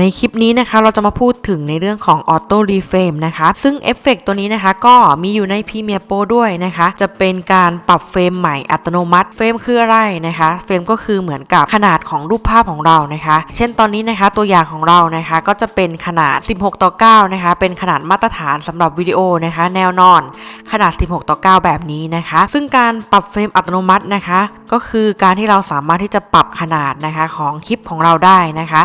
ในคลิปนี้นะคะเราจะมาพูดถึงในเรื่องของ Auto Reframe นะคะซึ่งเอฟเฟกต์ตัวนี้นะคะก็มีอยู่ใน Premiere Pro ด้วยนะคะ จะเป็นการปรับเฟรมใหม่อัตโนมัติเฟรมคืออะไรนะคะเฟรมก็คือเหมือนกับขนาดของรูปภาพของเรานะคะ เช่นตอนนี้นะคะตัวอย่างของเรานะคะก็จะเป็นขนาด 16 ต่อ 9 นะคะ เป็นขนาดมาตรฐานสำหรับวิดีโอนะคะ แนวนอนขนาด 16 ต่อ 9 แบบนี้นะคะ ซึ่งการปรับเฟรมอัตโนมัตินะคะ ก็คือการที่เราสามารถที่จะปรับขนาดนะคะของคลิปของเราได้นะคะ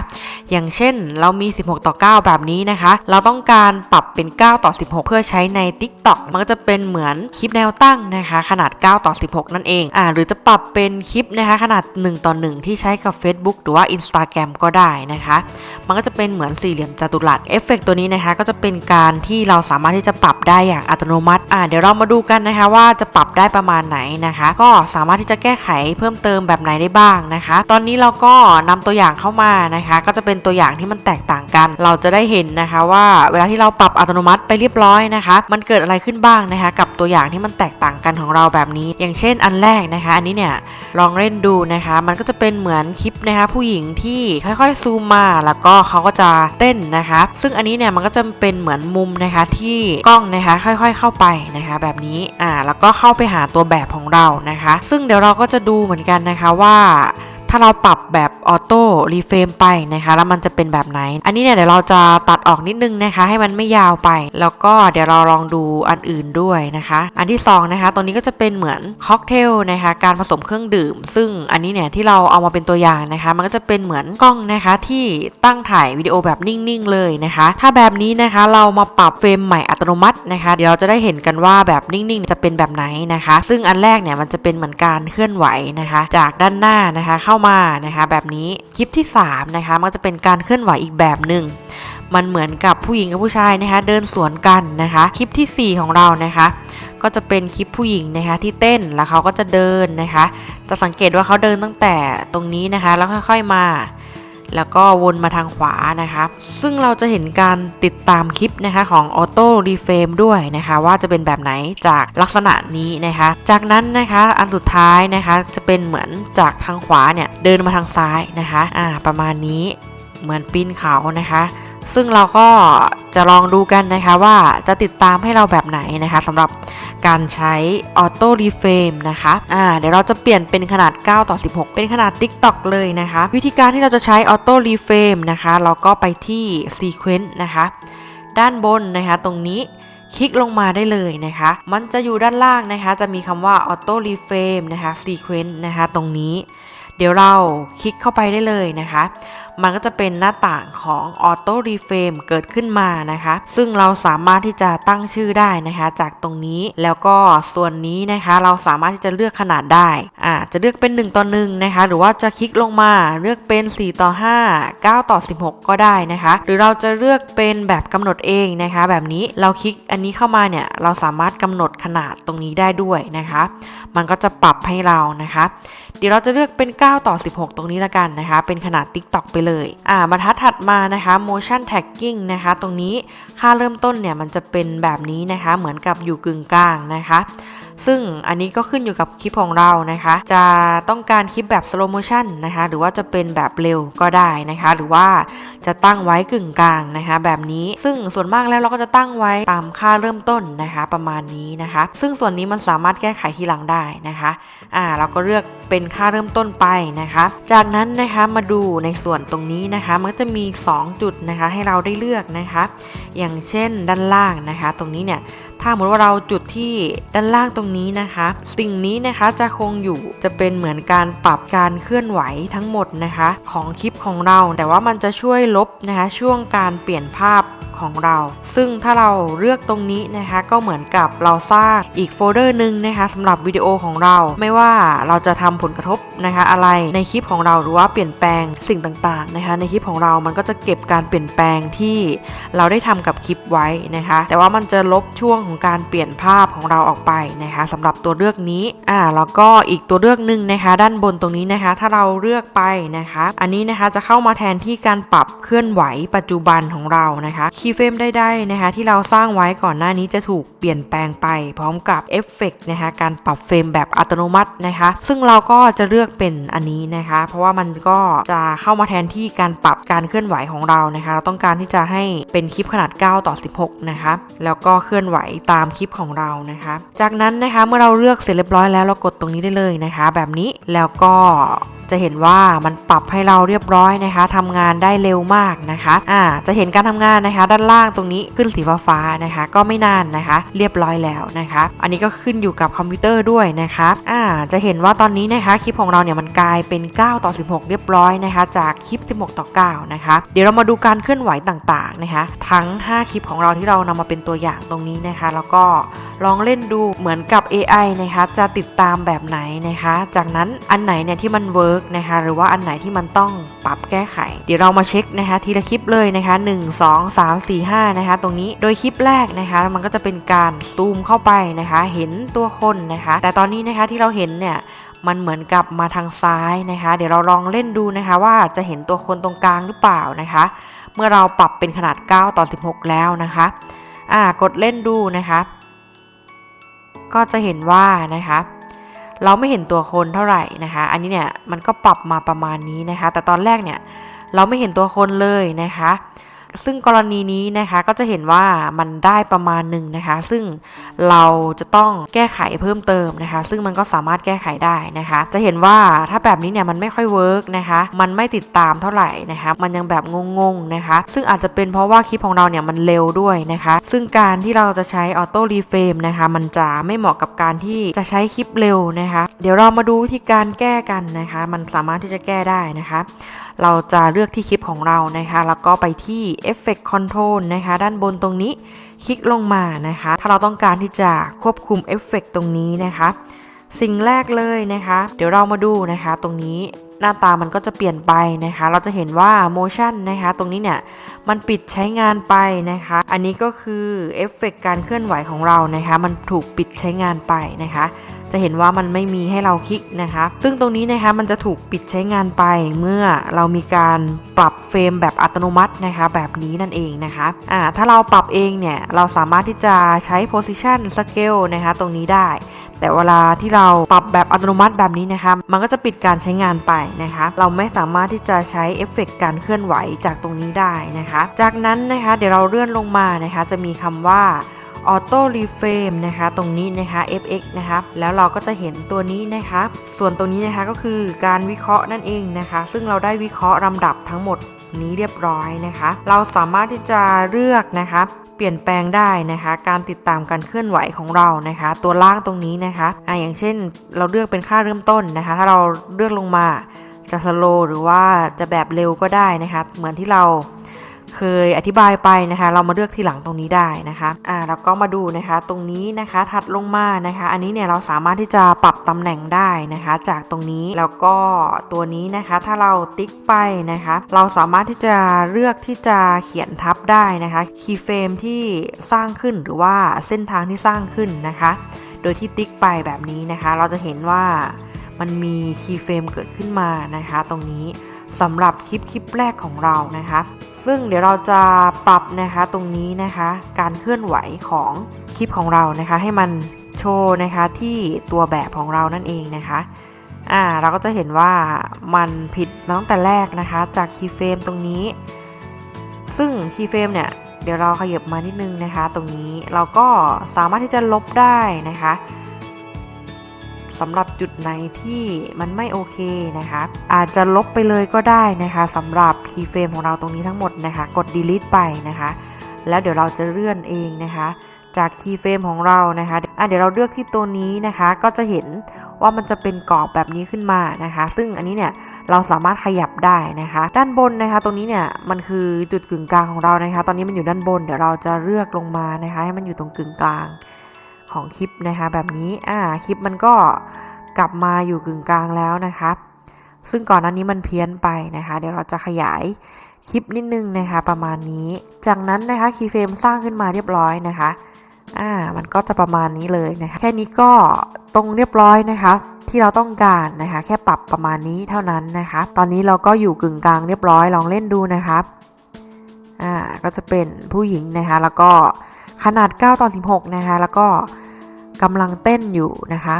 อย่างเช่นเรามี 16 ต่อ 9 แบบนี้นะคะ เราต้องการปรับเป็น 9 ต่อ 16 เพื่อใช้ใน TikTok มันก็จะเป็นเหมือนคลิปแนวตั้งนะคะ ขนาด 9 ต่อ 16 นั่นเองอ่าหรือจะปรับเป็นคลิปนะคะขนาด 1 ต่อ 1 ที่ใช้กับ Facebook หรือว่า Instagram ก็ได้นะคะ มันก็จะเป็นเหมือนสี่เหลี่ยมจัตุรัสเอฟเฟกตัวนี้นะคะ ก็จะเป็นการที่เราสามารถที่จะปรับได้อย่างอัตโนมัติอ่าเดี๋ยวเรามาดูกันนะคะว่าจะปรับได้ประมาณไหนนะคะ ก็สามารถที่จะแก้ไขเพิ่มเติมแบบไหนได้บ้างนะคะ ตอนนี้เราก็นำตัวอย่างเข้ามานะคะ ก็จะเป็นตัวอย่างที่มันแตกต่างกัน เราจะได้เห็นนะคะว่าเวลาที่เราปรับอัตโนมัติไปเรียบร้อยนะคะ มันเกิดอะไรขึ้นบ้างนะคะ กับตัวอย่างที่มันแตกต่างกันของเราแบบนี้ อย่างเช่นอันแรกนะคะ อันนี้เนี่ยลองเล่นดูนะคะ มันก็จะเป็นเหมือนคลิปนะคะ ผู้หญิงที่ค่อยๆซูมมา แล้วก็เขาก็จะเต้นนะคะ ซึ่งอันนี้เนี่ยมันก็จะเป็นเหมือนมุมนะคะที่กล้องนะคะค่อยๆ เข้าไปนะคะ แบบนี้อ่าแล้วก็เข้าไปหาตัวแบบของเรานะคะ ซึ่งเดี๋ยวเราก็จะดูเหมือนกันนะคะว่า ถ้าเราปรับแบบออโต้รีเฟรมไปนะคะแล้วมันจะเป็นแบบไหน อันนี้เนี่ยเดี๋ยวเราจะตัดออกนิดนึงนะคะ ให้มันไม่ยาวไป แล้วก็เดี๋ยวเราลองดูอันอื่นด้วยนะคะ อันที่สองนะคะตัวนี้ก็จะเป็นเหมือนค็อกเทลนะคะการผสมเครื่องดื่ม ซึ่งอันนี้เนี่ยที่เราเอามาเป็นตัวอย่างนะคะ มันก็จะเป็นเหมือนกล้องนะคะที่ตั้งถ่ายวิดีโอแบบนิ่งๆเลยนะคะ ถ้าแบบนี้นะคะเรามาปรับเฟรมใหม่อัตโนมัตินะคะ เดี๋ยวเราจะได้เห็นกันว่าแบบนิ่งๆ จะเป็นแบบไหนนะคะ ซึ่งอันแรกเนี่ยมันจะเป็นเหมือนการเคลื่อนไหวนะคะ จากด้านหน้านะคะ เข้ามานะคะแบบนี้คลิปที่3นะคะมันจะเป็นการเคลื่อนไหวอีกแบบหนึ่งมันเหมือนกับผู้หญิงกับผู้ชายนะคะเดินสวนกันนะคะคลิปทีสี่4 ของเรานะคะ ก็จะเป็นคลิปผู้หญิงนะคะที่เต้นแล้วเขาก็จะเดินนะคะ จะสังเกตว่าเขาเดินตั้งแต่ตรงนี้นะคะ แล้วค่อย ๆมา แล้วก็วนมาทางขวานะคะ ซึ่งเราจะเห็นการติดตามคลิปนะคะของ Auto Reframe ด้วยนะคะ ว่าจะเป็นแบบไหนจากลักษณะนี้นะคะ จากนั้นนะคะอันสุดท้ายนะคะจะเป็นเหมือนจากทางขวาเนี่ยเดินมาทางซ้ายนะคะอ่าประมาณนี้เหมือนปีนเขานะคะซึ่งเราก็จะลองดูกันนะคะว่าจะติดตามให้เราแบบไหนนะคะสำหรับ การใช้ Auto Reframe นะคะอ่าเดี๋ยวเราจะเปลี่ยนเป็นขนาด 9 ต่อ 16 เป็นขนาด TikTok เลยนะคะ วิธีการที่เราจะใช้ Auto Reframe นะคะเราก็ไปที่ Sequence นะคะ ด้านบนนะคะตรงนี้คลิกลงมาได้เลยนะคะ มันจะอยู่ด้านล่างนะคะ จะมีคำว่า Auto Reframe นะคะ Sequence นะคะ ตรงนี้ เดี๋ยวเราคลิกเข้าไปได้เลยนะคะ มันก็จะเป็นหน้าต่างของ Auto Reframe เกิดขึ้นมานะคะ ซึ่งเราสามารถที่จะตั้งชื่อได้นะคะ จากตรงนี้แล้วก็ส่วนนี้นะคะเราสามารถที่จะเลือกขนาดได้อ่าจะเลือกเป็น 1 ต่อ1นะคะ หรือว่าจะคลิกลงมาเลือกเป็น 4 ต่อ 5 9 ต่อ 16 ก็ได้นะคะ หรือเราจะเลือกเป็นแบบกำหนดเองนะคะ แบบนี้เราคลิกอันนี้เข้ามาเนี่ยเราสามารถกำหนดขนาดตรงนี้ได้ด้วยนะคะ มันก็จะปรับให้เรานะคะ เดี๋ยวเราจะเลือกเป็น 9 ต่อ 16 ตรงนี้ละกันนะคะ เป็นขนาด TikTok ไปเลยอ่าบรรทัดถัดมานะคะ motion tagging นะคะ ตรงนี้ค่าเริ่มต้นเนี่ยมันจะเป็นแบบนี้นะคะ เหมือนกับอยู่กึ่งกลางนะคะ ซึ่งอันนี้ก็ขึ้นอยู่กับคลิปของเรานะคะ จะต้องการคลิปแบบ slow motion นะคะ หรือว่าจะเป็นแบบเร็วก็ได้นะคะ หรือว่าจะตั้งไว้กึ่งกลางนะคะ แบบนี้ซึ่งส่วนมากแล้วเราก็จะตั้งไว้ตามค่าเริ่มต้นนะคะ ประมาณนี้นะคะ ซึ่งส่วนนี้มันสามารถแก้ไขทีหลังได้นะคะอ่าเราก็เลือกเป็นค่าเริ่มต้นไปนะคะ จากนั้นนะคะมาดูในส่วนตรงนี้นะคะ มันก็จะมี 2 จุดนะคะให้เราได้เลือกนะคะ อย่างเช่นด้านล่างนะคะ ตรงนี้เนี่ย ถ้าสมมติว่าเราจุดที่ด้านล่างตรงนี้นะคะ สิ่งนี้นะคะจะคงอยู่จะเป็นเหมือนการปรับการเคลื่อนไหวทั้งหมดนะคะ ของคลิปของเรา แต่ว่ามันจะช่วยลบนะคะช่วงการเปลี่ยนภาพ ของเรา ซึ่งถ้าเราเลือกตรงนี้นะคะก็เหมือนกับเราสร้างอีกโฟลเดอร์หนึ่งนะคะสำหรับวิดีโอของเรา ไม่ว่าเราจะทำผลกระทบนะคะอะไรในคลิปของเราหรือว่าเปลี่ยนแปลงสิ่งต่างๆนะคะในคลิปของเรามันก็จะเก็บการเปลี่ยนแปลงที่เราได้ทำกับคลิปไว้นะคะ แต่ว่ามันจะลบช่วงของการเปลี่ยนภาพของเราออกไปนะคะสำหรับตัวเลือกนี้อ่าแล้วก็อีกตัวเลือกหนึ่งนะคะ ด้านบนตรงนี้นะคะ ถ้าเราเลือกไปนะคะ อันนี้นะคะจะเข้ามาแทนที่การปรับเคลื่อนไหวปัจจุบันของเรานะคะคลิปคีย์เฟรมใดๆนะคะที่เราสร้างไว้ก่อนหน้านี้จะถูกเปลี่ยนแปลงไป พร้อมกับเอฟเฟกต์นะคะการปรับเฟรมแบบอัตโนมัตินะคะ ซึ่งเราก็จะเลือกเป็นอันนี้นะคะ เพราะว่ามันก็จะเข้ามาแทนที่การปรับการเคลื่อนไหวของเรานะคะ เราต้องการที่จะให้เป็นคลิปขนาด 9 ต่อ 16 นะคะ แล้วก็เคลื่อนไหวตามคลิปของเรานะคะ จากนั้นนะคะเมื่อเราเลือกเสร็จเรียบร้อยแล้วเรากดตรงนี้ได้เลยนะคะ แบบนี้แล้วก็ จะเห็นว่ามันปรับให้เราเรียบร้อยนะคะทำงานได้เร็วมากนะคะอ่าจะเห็นการทำงานนะคะ ด้านล่างตรงนี้ขึ้นสีฟ้าๆนะคะ ก็ไม่นานนะคะ เรียบร้อยแล้วนะคะ อันนี้ก็ขึ้นอยู่กับคอมพิวเตอร์ด้วยนะคะอ่าจะเห็นว่าตอนนี้นะคะคลิปของเราเนี่ยมันกลายเป็น 9 ต่อ 16 เรียบร้อยนะคะ จากคลิป 16 ต่อ 9 นะคะ เดี๋ยวเรามาดูการเคลื่อนไหวต่างๆนะคะ ทั้ง 5 คลิปของเราที่เรานำมาเป็นตัวอย่างตรงนี้นะคะ แล้วก็ลองเล่นดูเหมือนกับ AI นะคะ จะติดตามแบบไหนนะคะ จากนั้นอันไหนเนี่ยที่มันเวิร์กนะคะหรือว่าอันไหนที่มันต้องปรับแก้ไข เดี๋ยวเรามาเช็คนะคะทีละคลิปเลยนะคะ 1 2 3 4 5นะคะตรงนี้โดยคลิปแรกนะคะมันก็จะเป็นการซูมเข้าไปนะคะเห็นตัวคนนะคะ แต่ตอนนี้นะคะที่เราเห็นเนี่ยมันเหมือนกับมาทางซ้ายนะคะ เดี๋ยวเราลองเล่นดูนะคะ ว่าจะเห็นตัวคนตรงกลางหรือเปล่านะคะ เมื่อเราปรับเป็นขนาด 9 ต่อ 16 แล้วนะคะอ่ากดเล่นดูนะคะ ก็จะเห็นว่านะคะ เราไม่เห็นตัวคนเท่าไหร่นะคะ อันนี้เนี่ยมันก็ปรับมาประมาณนี้นะคะ แต่ตอนแรกเนี่ยเราไม่เห็นตัวคนเลยนะคะ ซึ่งกรณีนี้นะคะก็จะเห็นว่ามันได้ประมาณหนึ่งนะคะ ซึ่งเราจะต้องแก้ไขเพิ่มเติมนะคะ ซึ่งมันก็สามารถแก้ไขได้นะคะ จะเห็นว่าถ้าแบบนี้เนี่ยมันไม่ค่อยเวิร์กนะคะ มันไม่ติดตามเท่าไหร่นะคะ มันยังแบบงงๆนะคะ ซึ่งอาจจะเป็นเพราะว่าคลิปของเราเนี่ยมันเร็วด้วยนะคะ ซึ่งการที่เราจะใช้ออโต้รีเฟรมนะคะ มันจะไม่เหมาะกับการที่จะใช้คลิปเร็วนะคะ เดี๋ยวเรามาดูวิธีการแก้กันนะคะ มันสามารถที่จะแก้ได้นะคะ เราจะเลือกที่คลิปของเรานะคะ แล้วก็ไปที่ Effect Control นะคะ ด้านบนตรงนี้คลิกลงมานะคะ ถ้าเราต้องการที่จะควบคุมเอฟเฟกตรงนี้นะคะ สิ่งแรกเลยนะคะ เดี๋ยวเรามาดูนะคะ ตรงนี้หน้าตามันก็จะเปลี่ยนไปนะคะ เราจะเห็นว่า motion นะคะ ตรงนี้เนี่ย มันปิดใช้งานไปนะคะ อันนี้ก็คือเอฟเฟกการเคลื่อนไหวของเรานะคะ มันถูกปิดใช้งานไปนะคะ จะเห็นว่ามันไม่มีให้เราคลิกนะคะ ซึ่งตรงนี้นะคะมันจะถูกปิดใช้งานไปเมื่อเรามีการปรับเฟรมแบบอัตโนมัตินะคะ แบบนี้นั่นเองนะคะอ่าถ้าเราปรับเองเนี่ยเราสามารถที่จะใช้ position scale นะคะตรงนี้ได้แต่เวลาที่เราปรับแบบอัตโนมัติแบบนี้นะคะ มันก็จะปิดการใช้งานไปนะคะ เราไม่สามารถที่จะใช้เอฟเฟกต์การเคลื่อนไหวจากตรงนี้ได้นะคะ จากนั้นนะคะ เดี๋ยวเราเลื่อนลงมานะคะ จะมีคำว่า Auto Reframe นะคะ ตรงนี้นะคะ fx นะคะแล้วเราก็จะเห็นตัวนี้นะคะ ส่วนตรงนี้นะคะก็คือการวิเคราะห์นั่นเองนะคะ ซึ่งเราได้วิเคราะห์ลำดับทั้งหมดนี้เรียบร้อยนะคะ เราสามารถที่จะเลือกนะคะเปลี่ยนแปลงได้นะคะ การติดตามการเคลื่อนไหวของเรานะคะ ตัวล่างตรงนี้นะคะอ่าอย่างเช่น เราเลือกเป็นค่าเริ่มต้นนะคะ ถ้าเราเลือกลงมาจะสโลหรือว่าจะแบบเร็วก็ได้นะคะ เหมือนที่เรา เคยอธิบายไปนะคะ เรามาเลือกทีหลังตรงนี้ได้นะคะอ่าแล้วก็มาดูนะคะตรงนี้นะคะถัดลงมานะคะ อันนี้เนี่ยเราสามารถที่จะปรับตำแหน่งได้นะคะ จากตรงนี้แล้วก็ตัวนี้นะคะ ถ้าเราติ๊กไปนะคะ เราสามารถที่จะเลือกที่จะเขียนทับได้นะคะคีย์เฟรมที่สร้างขึ้นหรือว่าเส้นทางที่สร้างขึ้นนะคะ โดยที่ติ๊กไปแบบนี้นะคะ เราจะเห็นว่ามันมีคีย์เฟรมเกิดขึ้นมานะคะ ตรงนี้ สำหรับคลิปคลิปแรกของเรานะคะ ซึ่งเดี๋ยวเราจะปรับนะคะตรงนี้นะคะ การเคลื่อนไหวของคลิปของเรานะคะ ให้มันโชว์นะคะที่ตัวแบบของเรานั่นเองนะคะอ่าเราก็จะเห็นว่ามันผิดมาตั้งแต่แรกนะคะ จากคีย์เฟรมตรงนี้ ซึ่งคีย์เฟรมเนี่ยเดี๋ยวเราขยับมานิดนึงนะคะ ตรงนี้เราก็สามารถที่จะลบได้นะคะ สำหรับจุดไหนที่มันไม่โอเคนะคะอาจจะลบไปเลยก็ได้นะคะสำหรับคีย์เฟรมของเราตรงนี้ทั้งหมดนะคะกด delete ไปนะคะ แล้วเดี๋ยวเราจะเลื่อนเองนะคะ จากคีย์เฟรมของเรานะคะอะเดี๋ยวเราเลือกที่ตัวนี้นะคะ ก็จะเห็นว่ามันจะเป็นกรอบแบบนี้ขึ้นมานะคะ ซึ่งอันนี้เนี่ยเราสามารถขยับได้นะคะ ด้านบนนะคะตรงนี้เนี่ยมันคือจุดกึ่งกลางของเรานะคะ ตอนนี้มันอยู่ด้านบนเดี๋ยวเราจะเลือกลงมานะคะ ให้มันอยู่ตรงกึ่งกลาง ของคลิปนะคะแบบนี้อ่าคลิปมันก็กลับมาอยู่กึ่งกลางแล้วนะคะซึ่งก่อนหน้านี้มันเพี้ยนไปนะคะ เดี๋ยวเราจะขยายคลิปนิดนึงนะคะ ประมาณนี้ จากนั้นนะคะคีย์เฟรมสร้างขึ้นมาเรียบร้อยนะคะอ่ามันก็จะประมาณนี้เลยนะคะ แค่นี้ก็ตรงเรียบร้อยนะคะ ที่เราต้องการนะคะ แค่ปรับประมาณนี้เท่านั้นนะคะ ตอนนี้เราก็อยู่กึ่งกลางเรียบร้อยลองเล่นดูนะครับอ่าก็จะเป็นผู้หญิงนะคะ แล้วก็ ขนาด 9ต่อ16 นะคะ แล้วก็กำลังเต้นอยู่นะคะ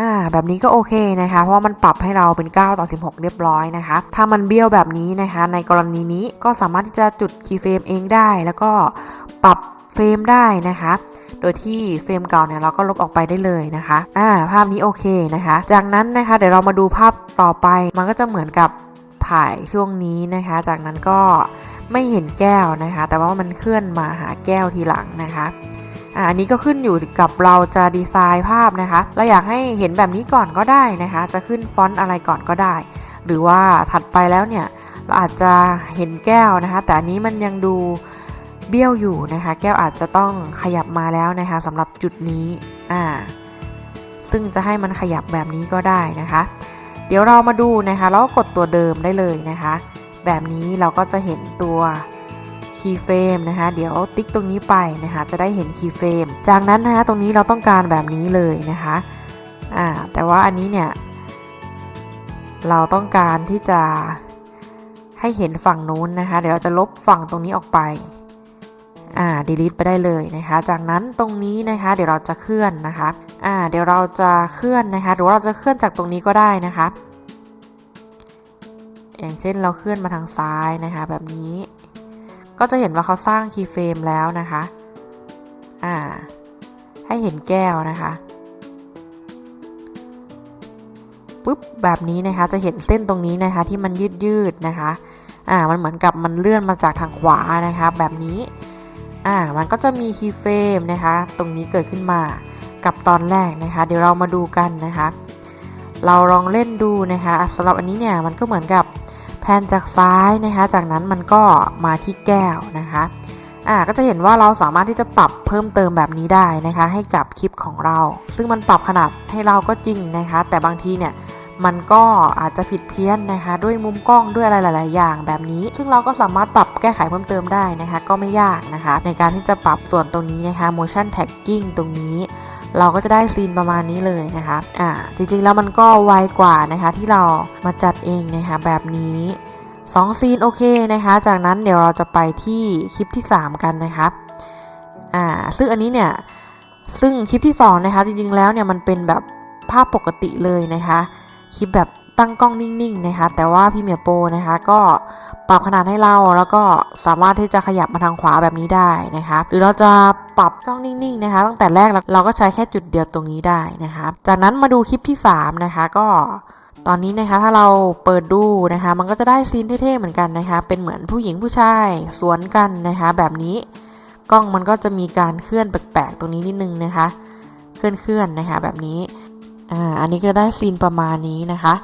อ่าแบบนี้ก็โอเคนะคะ เพราะว่ามันปรับให้เราเป็น 9 ต่อ 16 เรียบร้อยนะคะ ถ้ามันเบี้ยวแบบนี้นะคะ ในกรณีนี้ก็สามารถที่จะจุดคีย์เฟรมเองได้ แล้วก็ปรับเฟรมได้นะคะ โดยที่เฟรมเก่าเนี่ยเราก็ลบออกไปได้เลยนะคะ อ่า ภาพนี้โอเคนะคะ จากนั้นนะคะ เดี๋ยวเรามาดูภาพต่อไป มันก็จะเหมือนกับ ถ่ายช่วงนี้นะคะ จากนั้นก็ไม่เห็นแก้วนะคะ แต่ว่ามันเคลื่อนมาหาแก้วทีหลังนะคะอันนี้ก็ขึ้นอยู่กับเราจะดีไซน์ภาพนะคะ เราอยากให้เห็นแบบนี้ก่อนก็ได้นะคะ จะขึ้นฟอนต์อะไรก่อนก็ได้ หรือว่าถัดไปแล้วเนี่ยเราอาจจะเห็นแก้วนะคะ แต่อันนี้มันยังดูเบี้ยวอยู่นะคะ แก้วอาจจะต้องขยับมาแล้วนะคะสำหรับจุดนี้อ่าซึ่งจะให้มันขยับแบบนี้ก็ได้นะคะ เดี๋ยวเรามาดูนะคะ แล้วก็กดตัวเดิมได้เลยนะคะ แบบนี้เราก็จะเห็นตัวคีย์เฟรมนะคะ เดี๋ยวติ๊กตรงนี้ไปนะคะ จะได้เห็นคีย์เฟรมจากนั้นนะคะตรงนี้เราต้องการแบบนี้เลยนะคะอ่าแต่ว่าอันนี้เนี่ยเราต้องการที่จะให้เห็นฝั่งนู้นนะคะ เดี๋ยวเราจะลบฝั่งตรงนี้ออกไป อ่า delete ไปได้เลยนะคะ จากนั้นตรงนี้นะคะ เดี๋ยวเราจะเคลื่อนนะคะ อ่า เดี๋ยวเราจะเคลื่อนนะคะ หรือว่าเราจะเคลื่อนจากตรงนี้ก็ได้นะคะ อย่างเช่นเราเคลื่อนมาทางซ้ายนะคะ แบบนี้ ก็จะเห็นว่าเขาสร้างคีย์เฟรมแล้วนะคะ อ่า ให้เห็นแก้วนะคะปุ๊บแบบนี้นะคะ จะเห็นเส้นตรงนี้นะคะที่มันยืดยืดนะคะ อ่า มันเหมือนกับมันเลื่อนมาจากทางขวานะคะ แบบนี้ อ่ามันก็จะมีคีย์เฟรมนะคะ ตรงนี้เกิดขึ้นมากับตอนแรกนะคะ เดี๋ยวเรามาดูกันนะคะ เราลองเล่นดูนะคะสำหรับอันนี้เนี่ยมันก็เหมือนกับแผนจากซ้ายนะคะ จากนั้นมันก็มาที่แก้วนะคะอ่าก็จะเห็นว่าเราสามารถที่จะปรับเพิ่มเติมแบบนี้ได้นะคะ ให้กับคลิปของเรา ซึ่งมันปรับขนาดให้เราก็จริงนะคะ แต่บางทีเนี่ย มันก็อาจจะผิดเพี้ยนนะคะ ด้วยมุมกล้องด้วยอะไรหลาย ๆ อย่างแบบนี้ ซึ่งเราก็สามารถปรับแก้ไขเพิ่มเติมได้นะคะ ก็ไม่ยากนะคะ ในการที่จะปรับส่วนตรงนี้นะคะ motion tagging ตรงนี้ เราก็จะได้ซีนประมาณนี้เลยนะคะอ่าจริง ๆ แล้วมันก็ไวกว่านะคะ ที่เรามาจัดเองนะคะแบบนี้2ซีนโอเคนะคะ จากนั้นเดี๋ยวเราจะไปที่คลิปที่ 3 กันนะคะอ่าซึ่งอันนี้เนี่ยซึ่งคลิปที่2นะคะจริงๆแล้วเนี่ยมันเป็นแบบภาพปกติเลยนะคะ คลิปแบบตั้งกล้องนิ่งๆนะคะ แต่ว่าพี่เมียโปนะคะ ก็ปรับขนาดให้เราแล้วก็สามารถที่จะขยับมาทางขวาแบบนี้ได้นะคะ หรือเราจะปรับกล้องนิ่งๆนะคะ ตั้งแต่แรกเราเราก็ใช้แค่จุดเดียวตรงนี้ได้นะคะ จากนั้นมาดูคลิปที่ 3 นะคะ ก็ตอนนี้นะคะถ้าเราเปิดดูนะคะ มันก็จะได้ซีนเท่ๆเหมือนกันนะคะ เป็นเหมือนผู้หญิงผู้ชายสวนกันนะคะ แบบนี้กล้องมันก็จะมีการเคลื่อนแปลกๆตรงนี้นิดนึงนะคะ เคลื่อนๆนะคะ แบบนี้ อ่าอันนี้ก็ได้ซีนประมาณนี้นะคะ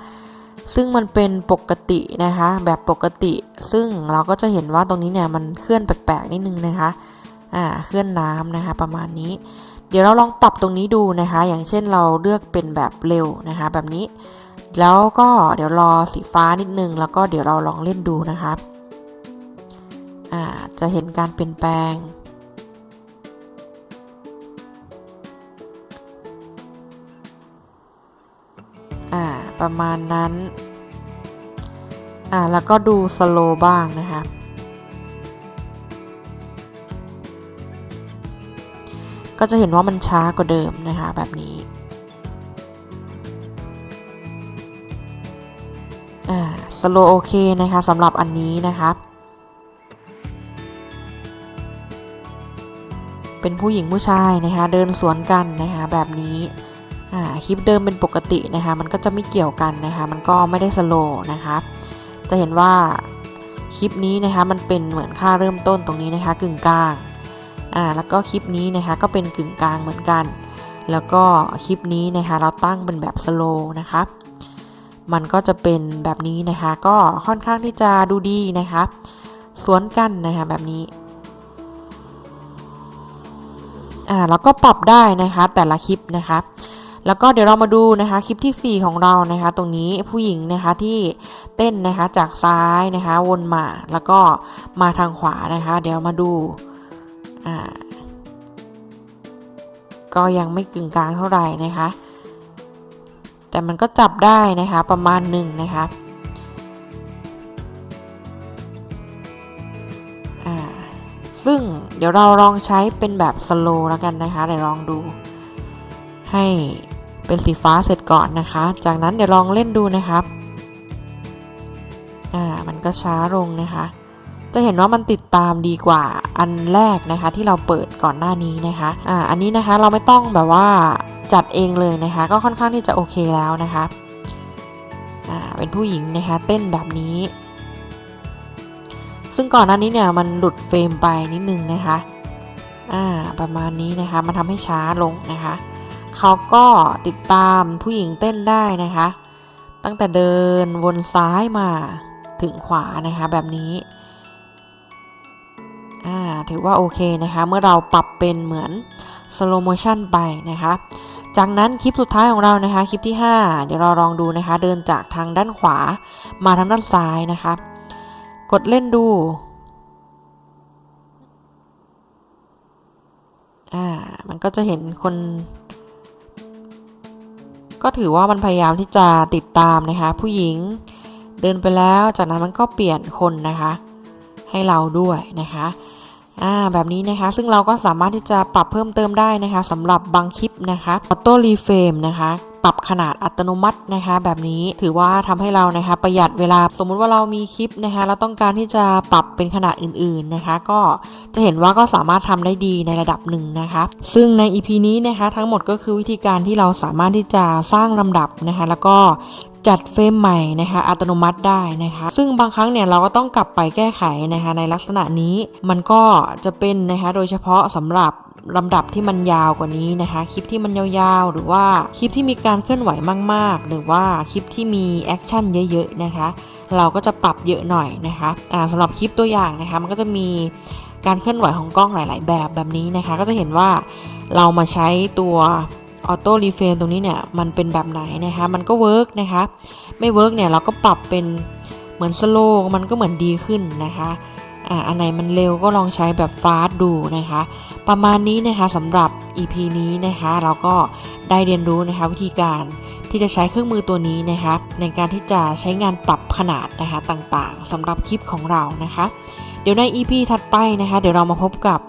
ซึ่งมันเป็นปกตินะคะ แบบปกติ ซึ่งเราก็จะเห็นว่าตรงนี้เนี่ยมันเคลื่อนแปลกๆนิดนึงนะคะอ่าเคลื่อนน้ำนะคะ ประมาณนี้ เดี๋ยวเราลองปรับตรงนี้ดูนะคะ อย่างเช่นเราเลือกเป็นแบบเร็วนะคะ แบบนี้ แล้วก็เดี๋ยวรอสีฟ้านิดนึง แล้วก็เดี๋ยวเราลองเล่นดูนะคะอ่าจะเห็นการเปลี่ยนแปลง ประมาณนั้น อ่าแล้วก็ดูสโลบ้างนะคะก็จะเห็นว่ามันช้ากว่าเดิมนะคะแบบนี้อ่าสโลโอเคนะคะสำหรับอันนี้นะคะเป็นผู้หญิงผู้ชายนะคะเดินสวนกันนะคะแบบนี้ คลิปเดิมเป็นปกตินะคะ มันก็จะไม่เกี่ยวกันนะคะ มันก็ไม่ได้สโลนะคะ จะเห็นว่าคลิปนี้นะคะ มันเป็นเหมือนค่าเริ่มต้นตรงนี้นะคะ กึ่งกลาง อ่า แล้วก็คลิปนี้นะคะ ก็เป็นกึ่งกลางเหมือนกัน แล้วก็คลิปนี้นะคะ เราตั้งเป็นแบบสโลนะคะ มันก็จะเป็นแบบนี้นะคะ ก็ค่อนข้างที่จะดูดีนะคะ สวนกันนะคะแบบนี้อ่าแล้วก็ปรับได้นะคะแต่ละคลิปนะคะ แล้วก็เดี๋ยวเรามาดูนะคะคลิปที่ 4 ของเรานะคะ ตรงนี้ผู้หญิงนะคะที่เต้นนะคะจากซ้ายนะคะวนมาแล้วก็มาทางขวานะคะ เดี๋ยวมาดูอ่าก็ยังไม่กึ่งกลางเท่าไหร่นะคะ แต่มันก็จับได้นะคะประมาณหนึ่งนะคะซึ่งเดี๋ยวเราลองใช้เป็นแบบสโลแล้วกันนะคะเดี๋ยวลองดูให้ เป็นสีฟ้าเสร็จก่อนนะคะ จากนั้นเดี๋ยวลองเล่นดูนะครับ อ่า มันก็ช้าลงนะคะ จะเห็นว่ามันติดตามดีกว่าอันแรกนะคะ ที่เราเปิดก่อนหน้านี้นะคะ อ่า อันนี้นะคะเราไม่ต้องแบบว่าจัดเองเลยนะคะ ก็ค่อนข้างที่จะโอเคแล้วนะคะ อ่า เป็นผู้หญิงนะคะเต้นแบบนี้ ซึ่งก่อนหน้านี้เนี่ยมันหลุดเฟรมไปนิดนึงนะคะ อ่า ประมาณนี้นะคะ มันทำให้ช้าลงนะคะ เขาก็ติดตามผู้หญิงเต้นได้นะคะ ตั้งแต่เดินวนซ้ายมาถึงขวานะคะแบบนี้ถือว่าโอเคนะคะ เมื่อเราปรับเป็นเหมือน slow motion ไปนะคะ จากนั้นคลิปสุดท้ายของเรานะคะ คลิปที่ 5 เดี๋ยวเราลองดูนะคะ เดินจากทางด้านขวามาทางด้านซ้ายนะคะ กดเล่นดูอ่ามันก็จะเห็นคน ก็ถือว่ามันพยายามที่จะติดตามนะคะ ผู้หญิงเดินไปแล้ว จากนั้นมันก็เปลี่ยนคนนะคะ ให้เราด้วยนะคะอ่าแบบนี้นะคะซึ่งเราก็สามารถที่จะปรับเพิ่มเติมได้นะคะสำหรับบางคลิปนะคะออโต้รีเฟรมนะคะ ปรับขนาดอัตโนมัตินะคะ แบบนี้ถือว่าทำให้เรานะคะประหยัดเวลาสมมุติว่าเรามีคลิปนะคะเราต้องการที่จะปรับเป็นขนาดอื่นๆนะคะ ก็จะเห็นว่าก็สามารถทำได้ดีในระดับหนึ่งนะคะ ซึ่งใน EP นี้นะคะทั้งหมดก็คือวิธีการที่เราสามารถที่จะสร้างลำดับนะคะ แล้วก็จัดเฟรมใหม่นะคะอัตโนมัติได้นะคะ ซึ่งบางครั้งเนี่ยเราก็ต้องกลับไปแก้ไขนะคะในลักษณะนี้มันก็จะเป็นนะคะโดยเฉพาะสำหรับ ลำดับที่มันยาวกว่านี้นะคะ คลิปที่มันยาวๆ หรือว่าคลิปที่มีการเคลื่อนไหวมากๆ หรือว่าคลิปที่มีแอคชั่นเยอะๆนะคะ เราก็จะปรับเยอะหน่อยนะคะอ่าสำหรับคลิปตัวอย่างนะคะ มันก็จะมีการเคลื่อนไหวของกล้องหลาย ๆ แบบแบบนี้นะคะ ก็จะเห็นว่าเรามาใช้ตัวออโต้รีเฟรมตรงนี้เนี่ยมันเป็นแบบไหนนะคะ มันก็เวิร์กนะคะ ไม่เวิร์กเนี่ยเราก็ปรับเป็นเหมือนสโลมันก็เหมือนดีขึ้นนะคะอ่าอันไหนมันเร็วก็ลองใช้แบบฟาสต์ดูนะคะ ประมาณนี้นะคะสำหรับ EP นี้นะคะเราก็ได้เรียนรู้นะคะวิธีการที่จะใช้เครื่องมือตัวนี้นะคะในการที่จะใช้งานปรับขนาดนะคะต่างๆสำหรับคลิปของเรานะคะ เดี๋ยวใน EP ถัดไปนะคะ เดี๋ยวเรามาพบกับ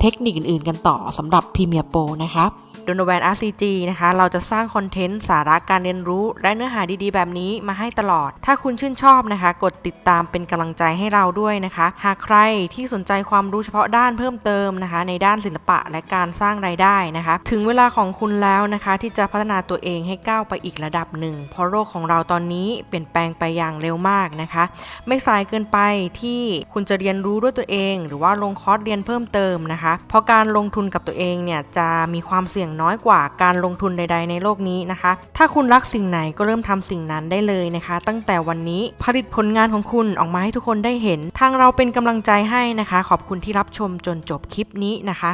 เทคนิคอื่นๆกันต่อสำหรับ Premiere Pro นะคะ โดนแวน RCG นะคะ เราจะสร้างคอนเทนต์สาระการเรียนรู้ และเนื้อหาดีๆ แบบนี้มาให้ตลอด ถ้าคุณชื่นชอบนะคะ กดติดตามเป็นกำลังใจให้เราด้วยนะคะ หากใครที่สนใจความรู้เฉพาะด้านเพิ่มเติมนะคะ ในด้านศิลปะและการสร้างรายได้นะคะ ถึงเวลาของคุณแล้วนะคะ ที่จะพัฒนาตัวเองให้ก้าวไปอีกระดับหนึ่งเพราะโลกของเราตอนนี้เปลี่ยนแปลงไปอย่างเร็วมากนะคะ ไม่สายเกินไปที่คุณจะเรียนรู้ด้วยตัวเอง หรือว่าลงคอร์สเรียนเพิ่มเติมนะคะ เพราะการลงทุนกับตัวเองเนี่ยจะมีความเสี่ยงน้อยกว่าการลงทุนใด ๆ ในโลกนี้นะคะ ถ้าคุณรักสิ่งไหนก็เริ่มทำสิ่งนั้นได้เลยนะคะ ตั้งแต่วันนี้ผลิตผลงานของคุณออกมาให้ทุกคนได้เห็น ทางเราเป็นกำลังใจให้นะคะ ขอบคุณที่รับชมจนจบคลิปนี้นะคะ